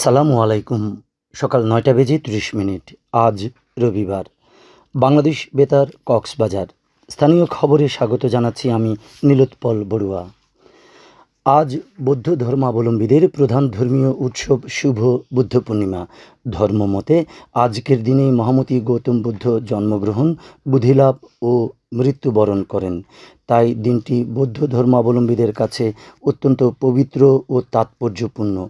আসসালামু আলাইকুম। সকাল নয়টা বেজে ত্রিশ মিনিট। আজ রবিবার। বাংলাদেশ বেতার কক্সবাজার। স্থানীয় খবরে স্বাগত জানাচ্ছি আমি নীলোৎপল বড়ুয়া। আজ বৌদ্ধ ধর্মাবলম্বীদের প্রধান ধর্মীয় উৎসব শুভ বুদ্ধ পূর্ণিমা। ধর্মমতে আজকের দিনে মহামতি গৌতম বুদ্ধ জন্মগ্রহণ, বুদ্ধিলাভ ও মৃত্যুবরণ করেন। তাই দিনটি বৌদ্ধ ধর্মাবলম্বীদের কাছে অত্যন্ত পবিত্র ও তাৎপর্যপূর্ণ।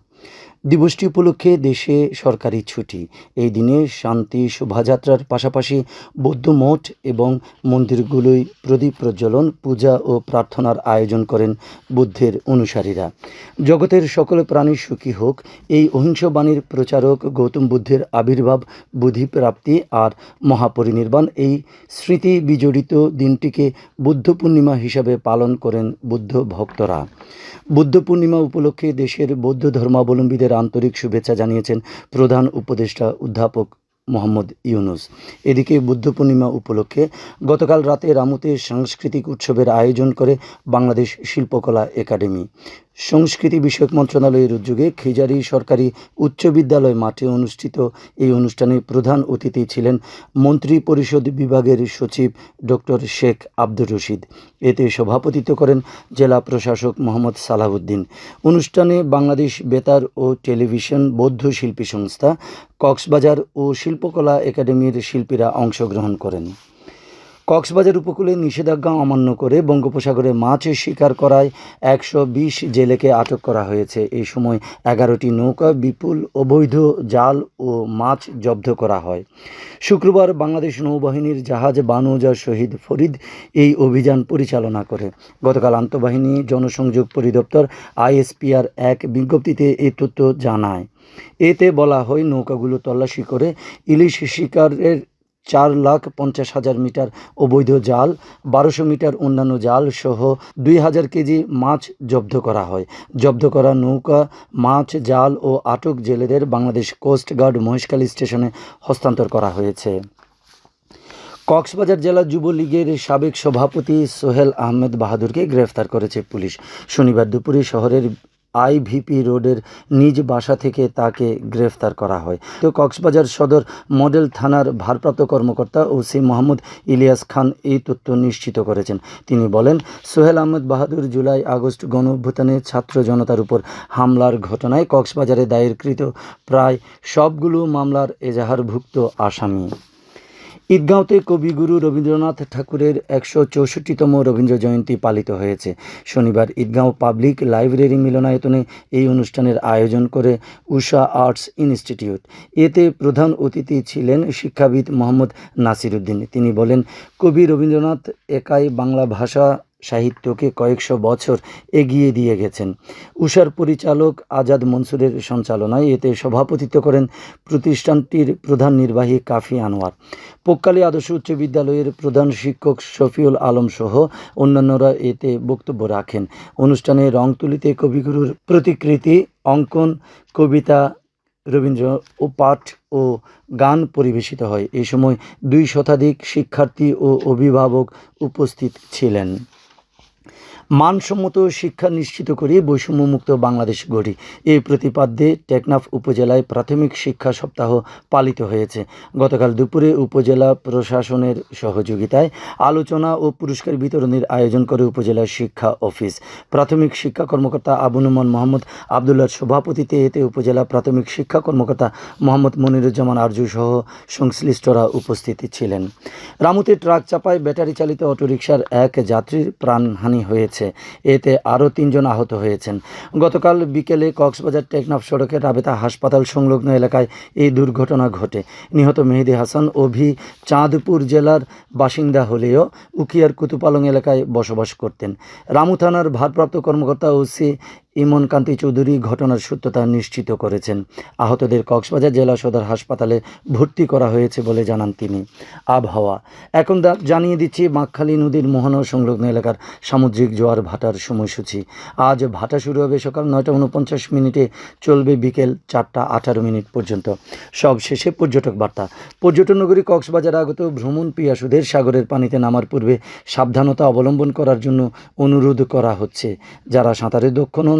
দিবসটি উপলক্ষে দেশে সরকারি ছুটি। এই দিনে শান্তি শোভাযাত্রার পাশাপাশি বৌদ্ধ মঠ এবং মন্দিরগুলোয় প্রদীপ প্রজ্বলন, পূজা ও প্রার্থনার আয়োজন করেন বুদ্ধের অনুসারীরা। জগতের সকল প্রাণী সুখী হোক, এই অহিংস বাণীর প্রচারক গৌতম বুদ্ধের আবির্ভাব, বুদ্ধি প্রাপ্তি আর মহাপরিনির্বাণ এই স্মৃতি বিজড়িত দিনটিকে বুদ্ধ পূর্ণিমা হিসাবে পালন করেন বুদ্ধ ভক্তরা। বুদ্ধ পূর্ণিমা উপলক্ষে দেশের বৌদ্ধ ধর্মাবলম্বীদের আন্তরিক শুভেচ্ছা জানিয়েছেন প্রধান উপদেষ্টা অধ্যাপক মোহাম্মদ ইউনুস। এদিকে বুদ্ধ পূর্ণিমা উপলক্ষে গতকাল রাতে রামুতে সাংস্কৃতিক উৎসবের আয়োজন করে বাংলাদেশ শিল্পকলা একাডেমি। সংস্কৃতি বিষয়ক মন্ত্রণালয়ের উদ্যোগে খিজারি সরকারি উচ্চ বিদ্যালয় মাঠে অনুষ্ঠিত এই অনুষ্ঠানে প্রধান অতিথি ছিলেন মন্ত্রী পরিষদ বিভাগের সচিব ডক্টর শেখ আব্দুর রশিদ। এতে সভাপতিত্ব করেন জেলা প্রশাসক মোহাম্মদ সালাহউদ্দিন। অনুষ্ঠানে বাংলাদেশ বেতার ও টেলিভিশন বৌদ্ধ শিল্পী সংস্থা, কক্সবাজার ও শিল্পকলা একাডেমির শিল্পীরা অংশগ্রহণ করেন। কক্সবাজার উপকূলে নিষেধাজ্ঞা অমান্য করে বঙ্গোপসাগরে মাছ শিকার করায় একশো বিশ জেলেকে আটক করা হয়েছে। এই সময় এগারোটি নৌকা, বিপুল অবৈধ জাল ও মাছ জব্দ করা হয়। শুক্রবার বাংলাদেশ নৌবাহিনীর জাহাজ বানুজা শহীদ ফরিদ এই অভিযান পরিচালনা করে। গতকাল আন্তঃবাহিনী জনসংযোগ পরিদপ্তর আইএসপিআর এক বিজ্ঞপ্তিতে এই তথ্য জানায়। এতে বলা হয়, নৌকাগুলো তল্লাশি করে ইলিশ শিকারের চার লাখ পঞ্চাশ হাজার মিটার অবৈধ জাল, বারোশো মিটার অন্যান্য জাল সহ দুই হাজার কেজি মাছ জব্দ করা হয়। জব্দ করা নৌকা, মাছ, জাল ও আটক জেলেদের বাংলাদেশ কোস্ট গার্ড মহেশখালী স্টেশনে হস্তান্তর করা হয়েছে। কক্সবাজার জেলা যুবলীগের সাবেক সভাপতি সোহেল আহমেদ বাহাদুরকে গ্রেফতার করেছে পুলিশ। শনিবার দুপুরে শহরের আইভিপি রোডের নিজ বাসা থেকে তাকে গ্রেফতার করা হয়। তো কক্সবাজার সদর মডেল থানার ভারপ্রাপ্ত কর্মকর্তা ওসি মোহাম্মদ ইলিয়াস খান এই তথ্য নিশ্চিত করেছেন। তিনি বলেন, সোহেল আহমেদ বাহাদুর জুলাই আগস্ট গণ ছাত্র জনতার উপর হামলার ঘটনায় কক্সবাজারে দায়েরকৃত প্রায় সবগুলো মামলার এজাহারভুক্ত আসামি। ঈদগাঁওতে কবিগুরু রবীন্দ্রনাথ ঠাকুরের একশো চৌষট্টিতম রবীন্দ্র জয়ন্তী পালিত হয়েছে। শনিবার ঈদগাঁও পাবলিক লাইব্রেরি মিলনায়তনে এই অনুষ্ঠানের আয়োজন করে উষা আর্টস ইনস্টিটিউট। এতে প্রধান অতিথি ছিলেন শিক্ষাবিদ মোহাম্মদ নাসির উদ্দিন তিনি বলেন, কবি রবীন্দ্রনাথ একাই বাংলা ভাষা সাহিত্যকে কয়েকশো বছর এগিয়ে দিয়ে গেছেন। উষার পরিচালক আজাদ মনসুরের সঞ্চালনায় এতে সভাপতিত্ব করেন প্রতিষ্ঠানটির প্রধান নির্বাহী কাফি আনোয়ার। পোক্কালী আদর্শ উচ্চ বিদ্যালয়ের প্রধান শিক্ষক শফিউল আলম সহ অন্যান্যরা এতে বক্তব্য রাখেন। অনুষ্ঠানে রং তুলিতে কবিগুরুর প্রতিকৃতি, অঙ্কন, কবিতা, রবীন্দ্র ও পাঠ ও গান পরিবেশিত হয়। এই সময় দুই শতাধিক শিক্ষার্থী ও অভিভাবক উপস্থিত ছিলেন। মানসম্মত শিক্ষা নিশ্চিত করে বৈষম্যমুক্ত বাংলাদেশ গড়ি। এই প্রতিপাদ্যে টেকনাফ উপজেলায় প্রাথমিক শিক্ষা সপ্তাহ পালিত হয়েছে। গতকাল দুপুরে উপজেলা প্রশাসনের সহযোগিতায় আলোচনা ও পুরস্কার বিতরণের আয়োজন করে উপজেলা শিক্ষা অফিস। প্রাথমিক শিক্ষা কর্মকর্তা আবুনুমান মোহাম্মদ আবদুল্লার সভাপতিতে এতে উপজেলা প্রাথমিক শিক্ষা কর্মকর্তা মোহাম্মদ মনিরুজ্জামান আরজু সহ সংশ্লিষ্টরা উপস্থিত ছিলেন। রামুতে ট্রাক চাপায় ব্যাটারি চালিত অটোরিকশার এক যাত্রীর প্রাণহানি হয়েছে। এতে আরও তিনজন আহত হয়েছেন। গতকাল বিকেলে কক্সবাজার টেকনাফ সড়কে রাবেতা হাসপাতাল সংলগ্ন এলাকায় এই দুর্ঘটনা ঘটে। নিহত মেহেদি হাসান অভি চাঁদপুর জেলার বাসিন্দা হলেও উকিয়ার কুতুপালং এলাকায় বসবাস করতেন। রামু থানার ভারপ্রাপ্ত কর্মকর্তা ওসি ইমন কান্তি চৌধুরী ঘটনার সত্যতা নিশ্চিত করেছেন। আহতদের কক্সবাজার জেলা সদর হাসপাতালে ভর্তি করা হয়েছে বলে জানান তিনি। আবহাওয়া। এখন জানিয়ে দিচ্ছি বাঁকখালী নদীর মোহনা সংলগ্ন এলাকার সামুদ্রিক জোয়ার ভাটার সময়সূচি। আজ ভাটা শুরু হবে সকাল নয়টা উনপঞ্চাশ মিনিটে, চলবে বিকেল চারটা আঠারো মিনিট পর্যন্ত। সব শেষে পর্যটক বার্তা। পর্যটন নগরী কক্সবাজার আগত ভ্রমণ পিয়াসুদের সাগরের পানিতে নামার পূর্বে সাবধানতা অবলম্বন করার জন্য অনুরোধ করা হচ্ছে। যারা সাঁতারে দক্ষ নন